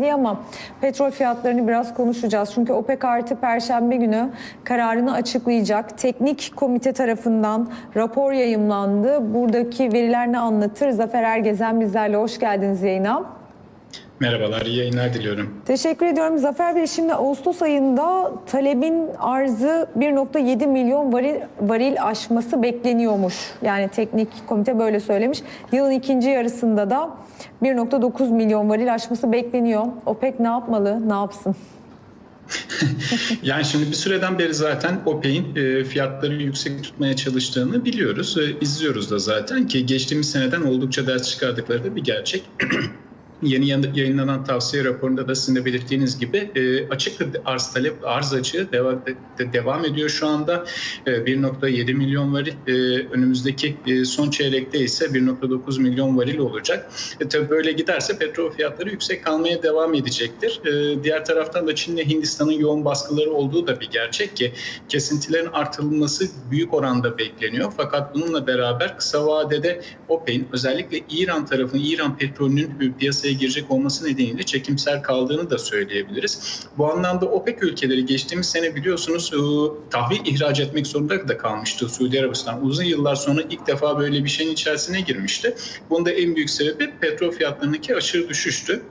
diye ama petrol fiyatlarını biraz konuşacağız. Çünkü OPEC artı Perşembe günü kararını açıklayacak. Teknik komite tarafından rapor yayımlandı. Buradaki veriler ne anlatır? Zafer Ergezen bizlerle hoş geldiniz yayına. Merhabalar, iyi yayınlar diliyorum. Teşekkür ediyorum Zafer Bey. Şimdi Ağustos ayında talebin arzı 1.7 milyon varil, varil aşması bekleniyormuş. Yani teknik komite böyle söylemiş. Yılın ikinci yarısında da 1.9 milyon varil aşması bekleniyor. OPEC ne yapmalı, ne yapsın? Yani şimdi bir süreden beri zaten OPEC'in e, fiyatları yüksek tutmaya çalıştığını biliyoruz. E, izliyoruz da zaten ki geçtiğimiz seneden oldukça ders çıkardıkları da bir gerçek. Yeni yayınlanan tavsiye raporunda da sizin de belirttiğiniz gibi e, açık arz talep arz açığı devam, de, devam ediyor şu anda. E, 1.7 milyon varil e, önümüzdeki e, son çeyrekte ise 1.9 milyon varil olacak. E, tabii böyle giderse petrol fiyatları yüksek kalmaya devam edecektir. E, diğer taraftan da Çin ile Hindistan'ın yoğun baskıları olduğu da bir gerçek ki kesintilerin artırılması büyük oranda bekleniyor. Fakat bununla beraber kısa vadede OPEC'in özellikle İran tarafının İran petrolünün piyasaya girecek olması nedeniyle çekimser kaldığını da söyleyebiliriz. Bu anlamda OPEC ülkeleri geçtiğimiz sene biliyorsunuz e, tahvil ihraç etmek zorunda da kalmıştı Suudi Arabistan. Uzun yıllar sonra ilk defa böyle bir şeyin içerisine girmişti. Bunda en büyük sebebi petrol fiyatlarındaki aşırı düşüştü.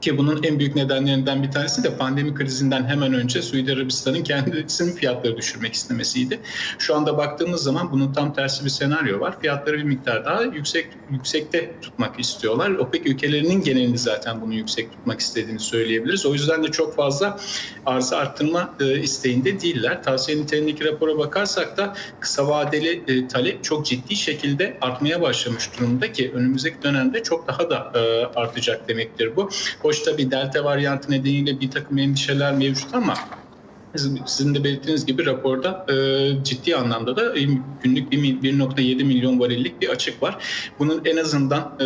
Ki bunun en büyük nedenlerinden bir tanesi de pandemi krizinden hemen önce Suudi Arabistan'ın kendisinin fiyatları düşürmek istemesiydi. Şu anda baktığımız zaman bunun tam tersi bir senaryo var. Fiyatları bir miktar daha yüksek yüksekte tutmak istiyorlar. OPEC ülkelerinin genelini zaten bunu yüksek tutmak istediğini söyleyebiliriz. O yüzden de çok fazla arzı arttırma e, isteğinde değiller. Tavsiye niteliğindeki rapora bakarsak da kısa vadeli e, talep çok ciddi şekilde artmaya başlamış durumda ki önümüzdeki dönemde çok daha da e, artacak demektir bu. Hoş tabii delta varyantı nedeniyle bir takım endişeler mevcut ama sizin de belirttiğiniz gibi raporda e, ciddi anlamda da e, günlük 1.7 milyon varillik bir açık var. Bunun en azından e,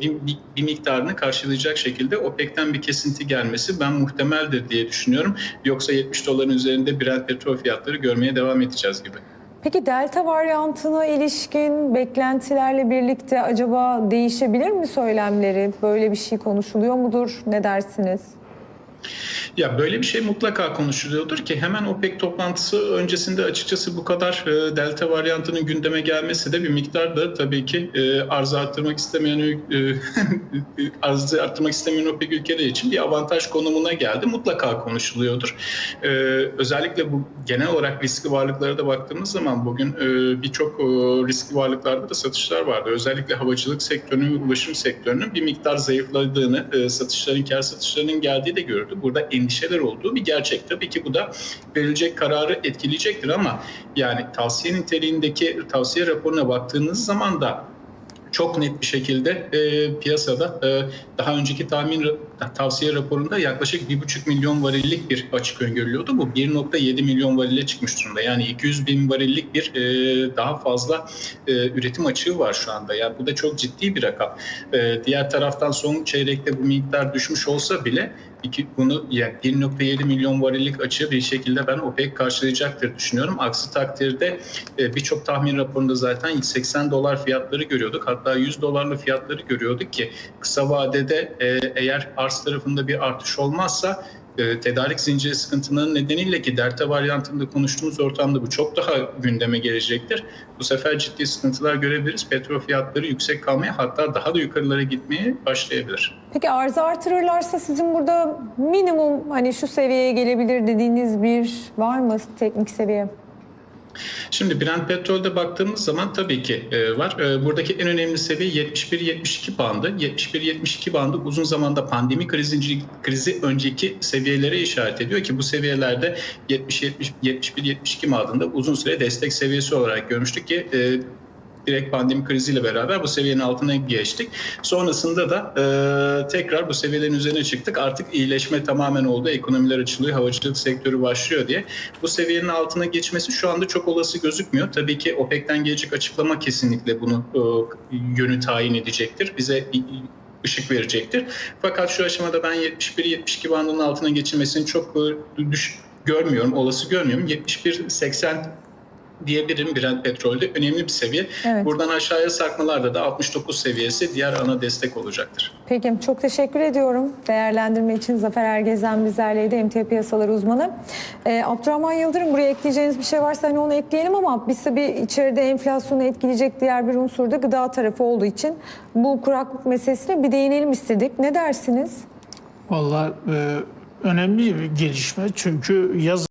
bir, bir, bir miktarını karşılayacak şekilde OPEC'ten bir kesinti gelmesi ben muhtemeldir diye düşünüyorum. Yoksa 70 doların üzerinde Brent petrol fiyatları görmeye devam edeceğiz gibi. Peki delta varyantına ilişkin beklentilerle birlikte acaba değişebilir mi söylemleri? Böyle bir şey konuşuluyor mudur? Ne dersiniz? Ya böyle bir şey mutlaka konuşuluyordur ki hemen OPEC toplantısı öncesinde açıkçası bu kadar e, delta varyantının gündeme gelmesi de bir miktar da tabii ki e, arzı arttırmak istemeyen e, arzı arttırmak istemeyen OPEC ülkeler için bir avantaj konumuna geldi. Mutlaka konuşuluyordur. E, özellikle bu genel olarak riskli varlıklara da baktığımız zaman bugün e, birçok e, riskli varlıklarda da satışlar vardı. Özellikle havacılık sektörünün ve ulaşım sektörünün bir miktar zayıfladığını, e, satışların, kar satışlarının geldiği de gördü. Burada endişeler olduğu bir gerçek. Tabii ki bu da verilecek kararı etkileyecektir ama yani tavsiye niteliğindeki tavsiye raporuna baktığınız zaman da çok net bir şekilde e, piyasada e, daha önceki tahmin tavsiye raporunda yaklaşık 1,5 milyon varillik bir açık öngörülüyordu. Bu 1,7 milyon varille çıkmış durumda. Yani 200 bin varillik bir e, daha fazla e, üretim açığı var şu anda. Yani bu da çok ciddi bir rakam. E, diğer taraftan son çeyrekte bu miktar düşmüş olsa bile iki, bunu yani 1.7 milyon varillik açığı bir şekilde ben OPEC karşılayacaktır düşünüyorum. Aksi takdirde e, birçok tahmin raporunda zaten 80 dolar fiyatları görüyorduk. Hatta 100 dolarlı fiyatları görüyorduk ki kısa vadede e, eğer arz tarafında bir artış olmazsa e, tedarik zinciri sıkıntılarının nedeniyle ki delta varyantında konuştuğumuz ortamda bu çok daha gündeme gelecektir. Bu sefer ciddi sıkıntılar görebiliriz. Petrol fiyatları yüksek kalmaya hatta daha da yukarılara gitmeye başlayabilir. Peki arzı artırırlarsa sizin burada minimum hani şu seviyeye gelebilir dediğiniz bir var mı teknik seviye? Şimdi Brent petrolde baktığımız zaman tabii ki e, var. E, buradaki en önemli seviye 71-72 bandı. 71-72 bandı uzun zamanda pandemi krizi, krizi önceki seviyelere işaret ediyor ki bu seviyelerde 70-71-72 bandında uzun süre destek seviyesi olarak görmüştük ki e, direkt pandemi kriziyle beraber bu seviyenin altına geçtik. Sonrasında da e, tekrar bu seviyelerin üzerine çıktık. Artık iyileşme tamamen oldu. Ekonomiler açılıyor, havacılık sektörü başlıyor diye. Bu seviyenin altına geçmesi şu anda çok olası gözükmüyor. Tabii ki OPEC'ten gelecek açıklama kesinlikle bunu e, yönü tayin edecektir. Bize ışık verecektir. Fakat şu aşamada ben 71-72 bandının altına geçilmesini çok e, düş görmüyorum, olası görmüyorum. 71-80 diyebilirim Brent petrolde önemli bir seviye. Evet. Buradan aşağıya sarkmalarda da 69 seviyesi diğer ana destek olacaktır. Peki çok teşekkür ediyorum. Değerlendirme için Zafer Ergezen bizlerleydi emtia piyasaları uzmanı. Ee, Abdurrahman Yıldırım buraya ekleyeceğiniz bir şey varsa hani onu ekleyelim ama biz tabii içeride enflasyonu etkileyecek diğer bir unsur da gıda tarafı olduğu için bu kuraklık meselesine bir değinelim istedik. Ne dersiniz? Vallahi e, önemli bir gelişme çünkü yaz